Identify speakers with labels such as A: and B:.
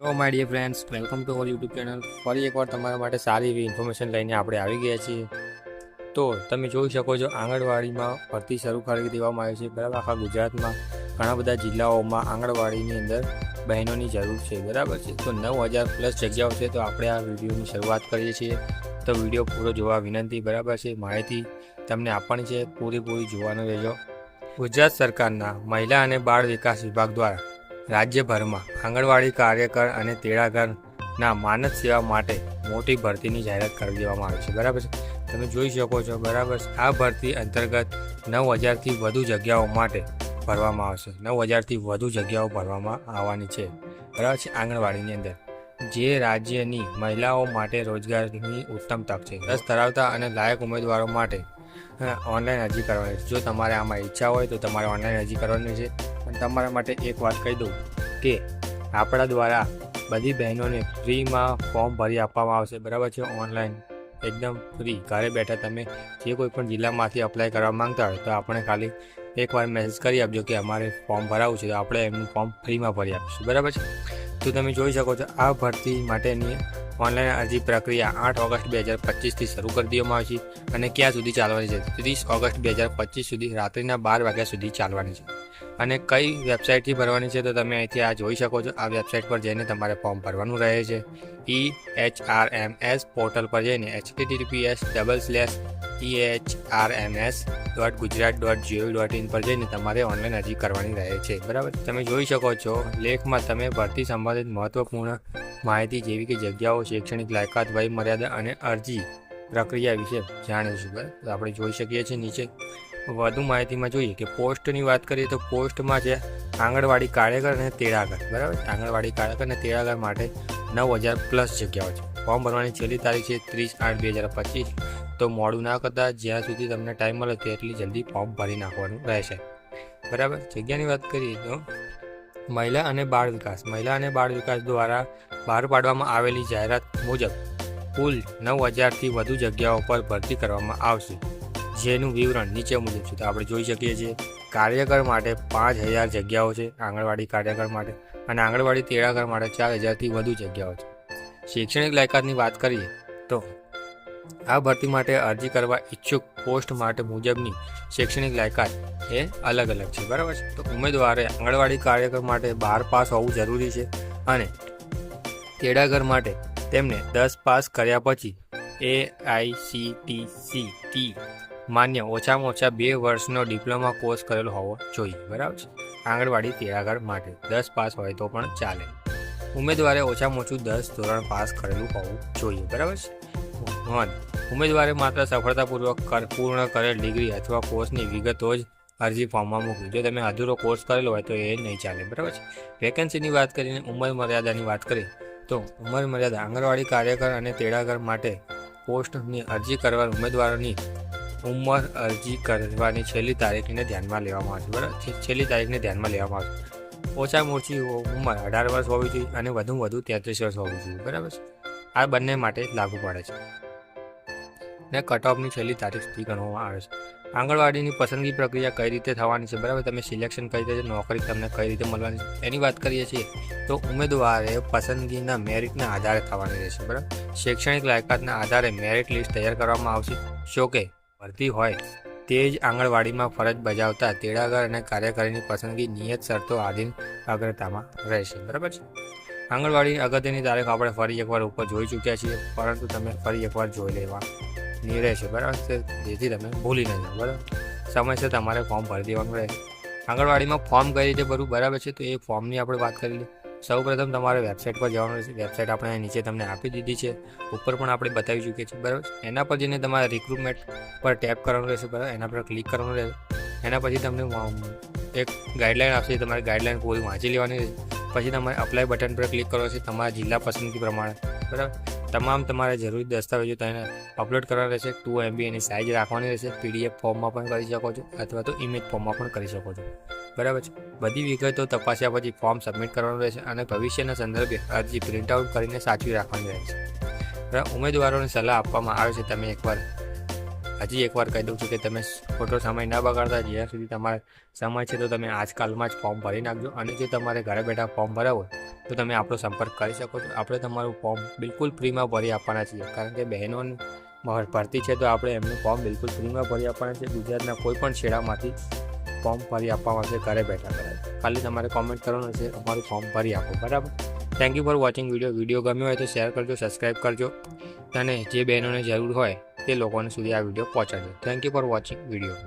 A: Hello my dear friends welcome to our YouTube channel ફરી એકવાર તમારા માટે સારી એવી ઇન્ફોર્મેશન લઈને આપણે આવી ગયા છીએ. તો તમે જોઈ શકો છો, આંગણવાડીમાં ભરતી શરૂ કરી દેવામાં આવી છે. બરાબર, આખા ગુજરાતમાં ઘણા બધા જિલ્લાઓમાં આંગણવાડીની અંદર બહેનોની જરૂર છે. બરાબર છે? તો નવ હજાર પ્લસ જગ્યાઓ છે, તો આપણે આ વિડીયોની શરૂઆત કરીએ છીએ. તો વીડિયો પૂરો જોવા વિનંતી, બરાબર છે? માહિતી તમને આપવાની છે. પૂરેપૂરી જોવાનું રહેજો. ગુજરાત સરકારના મહિલા અને બાળ વિકાસ વિભાગ દ્વારા રાજ્યભરમાં આંગણવાડી કાર્યકર અને તેડાગરના માનદ સેવા માટે મોટી ભરતીની જાહેરાત કરી દેવામાં આવી છે. બરાબર છે? તમે જોઈ શકો છો, બરાબર આ ભરતી અંતર્ગત નવ હજારથી વધુ જગ્યાઓ માટે ભરવામાં આવશે. નવ હજારથી વધુ જગ્યાઓ ભરવામાં આવવાની છે. બરાબર છે? આંગણવાડીની અંદર. જે રાજ્યની મહિલાઓ માટે રોજગારની ઉત્તમ તક છે. રસ ધરાવતા અને લાયક ઉમેદવારો માટે ઓનલાઈન અરજી કરવાની છે. જો તમારે આમાં ઈચ્છા હોય તો તમારે ઓનલાઈન અરજી કરવાની છે. પણ તમારા માટે એક વાત કહી દઉં કે આપણા દ્વારા બધી બહેનોને ફ્રીમાં ફોર્મ ભરી આપવામાં આવશે. બરાબર છે? ઓનલાઈન. એકદમ ફ્રી. ઘરે બેઠા તમે જે કોઈ પણ જિલ્લામાંથી અપ્લાય કરવા માંગતા હોય તો આપણે ખાલી એકવાર મેસેજ કરી આપજો કે અમારે ફોર્મ ભરાવવું છે તો આપણે એમનું ફોર્મ ફ્રીમાં ભરી આપીશું. બરાબર છે? તો તમે જોઈ શકો છો આ ભરતી માટેની ઓનલાઈન અરજી પ્રક્રિયા આઠ ઓગસ્ટ બે હજાર પચીસથી શરૂ કરી દેવામાં આવી છે અને ક્યાં સુધી ચાલવાની છે? ત્રીસ ઓગસ્ટ બે હજાર પચીસ સુધી રાત્રિના બાર વાગ્યા સુધી ચાલવાની છે. અને કઈ વેબસાઇટથી ભરવાની છે તો તમે અહીંથી આ જોઈ શકો છો. આ વેબસાઇટ પર જઈને તમારે ફોર્મ ભરવાનું રહે છે. E H R M S portal પર જઈને HTTPS double slash E H R M S dot Gujarat dot G O V dot in પર જઈને તમારે ઓનલાઈન અરજી કરવાની રહે છે. બરાબર? તમે જોઈ શકો છો, લેખમાં તમે ભરતી સંબંધિત મહત્વપૂર્ણ માહિતી જેવી કે જગ્યાઓ, શૈક્ષણિક લાયકાત, વય મર્યાદા અને અરજી પ્રક્રિયા વિશે જાણીશું. બરાબર? આપણે જોઈ શકીએ છીએ નીચે. વધુ માહિતીમાં જોઈએ કે પોસ્ટની વાત કરીએ તો પોસ્ટમાં છે આંગણવાડી કાર્યકર અને તેડાગર. બરાબર? આંગણવાડી કાર્યકર અને તેડાગર માટે નવ હજાર પ્લસ જગ્યાઓ છે. ફોર્મ ભરવાની છેલ્લી તારીખ છે ત્રીસ આઠ બે હજાર પચીસ. તો મોડું ના કરતા જ્યાં સુધી તમને ટાઈમ મળે તેટલી જલ્દી ફોર્મ ભરી નાખવાનું રહેશે. બરાબર? જગ્યાની વાત કરીએ તો મહિલા અને બાળ વિકાસ. મહિલા અને બાળ વિકાસ દ્વારા બહાર પાડવામાં આવેલી જાહેરાત મુજબ કુલ નવ હજારથી વધુ જગ્યાઓ પર ભરતી કરવામાં આવશે. જેનું વિવરણ નીચે મુજબ છે. તો આપણે જોઈ શકીએ છીએ કાર્યકર માટે પાંચ હજાર જગ્યાઓ છે આંગણવાડી કાર્યકર માટે અને આંગણવાડી તેડાગર માટે ચાર હજારથી વધુ જગ્યાઓ છે. શૈક્ષણિક લાયકાતની વાત કરીએ તો આ ભરતી માટે અરજી કરવા ઈચ્છુક પોસ્ટ માટે મુજબની શૈક્ષણિક લાયકાત એ અલગ અલગ છે, બરાબર છે? તો ઉમેદવારે આંગણવાડી કાર્યક્રમ માટે બાર પાસ હોવું જરૂરી છે અને તેડાગર માટે તેમને દસ પાસ કર્યા પછી A I C T C T માન્ય ઓછામાં ઓછા બે વર્ષનો ડિપ્લોમા કોર્સ કરેલો હોવો જોઈએ, બરાબર છે? આંગણવાડી તેડાગર માટે દસ પાસ હોય તો પણ ચાલે. ઉમેદવારે ઓછામાં ઓછું દસ ધોરણ પાસ કરેલું હોવું જોઈએ, બરાબર છે? નોંધ ઉમેદવારે માત્ર સફળતાપૂર્વક કર- પૂર્ણ કરેલ ડિગ્રી અથવા કોર્સની વિગતો જ અરજી ફોર્મમાં મૂકવી. જો તમે અધૂરો કોર્સ કરેલો હોય તો એ નહીં ચાલે, બરાબર છે? વેકેન્સીની વાત કરીને ઉંમર મર્યાદાની વાત કરીએ, તો ઉંમર મર્યાદા આંગણવાડી કાર્યકર અને તેડાગર માટે પોસ્ટની અરજી કરવા ઉમેદવારોની ઉંમર અરજી કરવાની છેલ્લી તારીખને ધ્યાનમાં લેવામાં આવશે, બરાબર? છેલ્લી તારીખને ધ્યાનમાં લેવામાં આવશે. ઓછામાં ઓછી ઉંમર અઢાર વર્ષ હોવી જોઈએ અને વધુમાં વધુ તેત્રીસ વર્ષ હોવી જોઈએ, બરાબર છે? આ બંને માટે લાગુ પડે છે. ને કટઓફની છેલ્લી તારીખ સુધી ગણવામાં આવે છે. આંગણવાડીની પસંદગી પ્રક્રિયા કઈ રીતે થવાની છે? બરાબર, તમે સિલેક્શન કઈ રીતે, નોકરી તમને કઈ રીતે મળવાની છે? એની વાત કરીએ છીએ તો ઉમેદવારે પસંદગીના મેરિટના આધારે થવાની રહેશે, બરાબર? શૈક્ષણિક લાયકાતના આધારે મેરિટ લિસ્ટ તૈયાર કરવામાં આવશે. જો કે ભરતી હોય તે જ આંગણવાડીમાં ફરજ બજાવતા તેડાગર અને કાર્યકારીની પસંદગી નિયત શરતો આધીન અગ્રતામાં રહેશે, બરાબર છે? આંગણવાડી અગત્યની તારીખ આપણે ફરી એકવાર ઉપર જોઈ ચૂક્યા છીએ, પરંતુ તમે ફરી એકવાર જોઈ લેવા ની રહેશે બરાબર? છે જેથી તમે ભૂલી ન જાઓ, બરાબર? સમયસર તમારે ફોર્મ ભરી દેવાનું રહે. આંગણવાડીમાં ફોર્મ કઈ રીતે ભરવું બરાબર છે, તો એ ફોર્મની આપણે વાત કરી લઈએ. સૌ પ્રથમ તમારે વેબસાઇટ પર જવાનું રહેશે. વેબસાઇટ આપણે નીચે તમને આપી દીધી છે. ઉપર પણ આપણે બતાવી ચૂકીએ છીએ, બરાબર? એના પર જઈને તમારે રિક્રુટમેન્ટ પર ટેપ કરવાનું રહેશે, બરાબર? એના પર ક્લિક કરવાનું રહેશે. એના પછી તમને એક ગાઈડલાઇન આપશે તમારે ગાઈડલાઈન પૂરી વાંચી લેવાની રહેશે. પછી તમારે અપ્લાય બટન પર ક્લિક કરવાનું છે તમારા જિલ્લા પસંદગી પ્રમાણે, બરાબર? તમામ તમારે જરૂરી દસ્તાવેજો તેને અપલોડ કરવા રહેશે ટુ એમબી એની સાઇઝ રાખવાની રહેશે પીડીએફ ફોર્મમાં પણ કરી શકો છો, અથવા તો ઇમેજ ફોર્મમાં પણ કરી શકો છો. બરાબર છે? બધી વિગતો તપાસ્યા પછી ફોર્મ સબમિટ કરવાનું રહેશે અને ભવિષ્યના સંદર્ભે અરજી પ્રિન્ટ આઉટ કરીને સાચવી રાખવાની રહેશે. ઉમેદવારોને સલાહ આપવામાં આવે છે, તમે એકવાર, હજી એકવાર કહી દઉં છું કે તમે ખોટો સમય ન બગાડતા, જ્યાં સુધી તમારે સમય છે તો તમે આજકાલમાં જ ફોર્મ ભરી નાખજો અને જો તમારે ઘરે બેઠા ફોર્મ ભરાવો તો તમે આપણો સંપર્ક કરી શકો છો. આપણે તમારું ફોર્મ બિલકુલ ફ્રીમાં ભરી આપવાના છીએ. કારણ કે બહેનો ભરતી છે તો આપણે એમનું ફોર્મ બિલકુલ ફ્રીમાં ભરી આપવાના છે ગુજરાતના કોઈ પણ છેડામાંથી ફોર્મ ભરી આપવામાં આવશે ઘરે બેઠા બેઠા ખાલી તમારે કોમેન્ટ કરવાનું છે, અમારું ફોર્મ ભરી આપો. બરાબર? Thank you for watching video video ગમ્યો હોય તો શેર કરજો સબસ્ક્રાઈબ કરજો. અને જે બહેનોને જરૂર હોય તે લોકોને સુધી આ video પહોંચાડજો. Thank you for watching video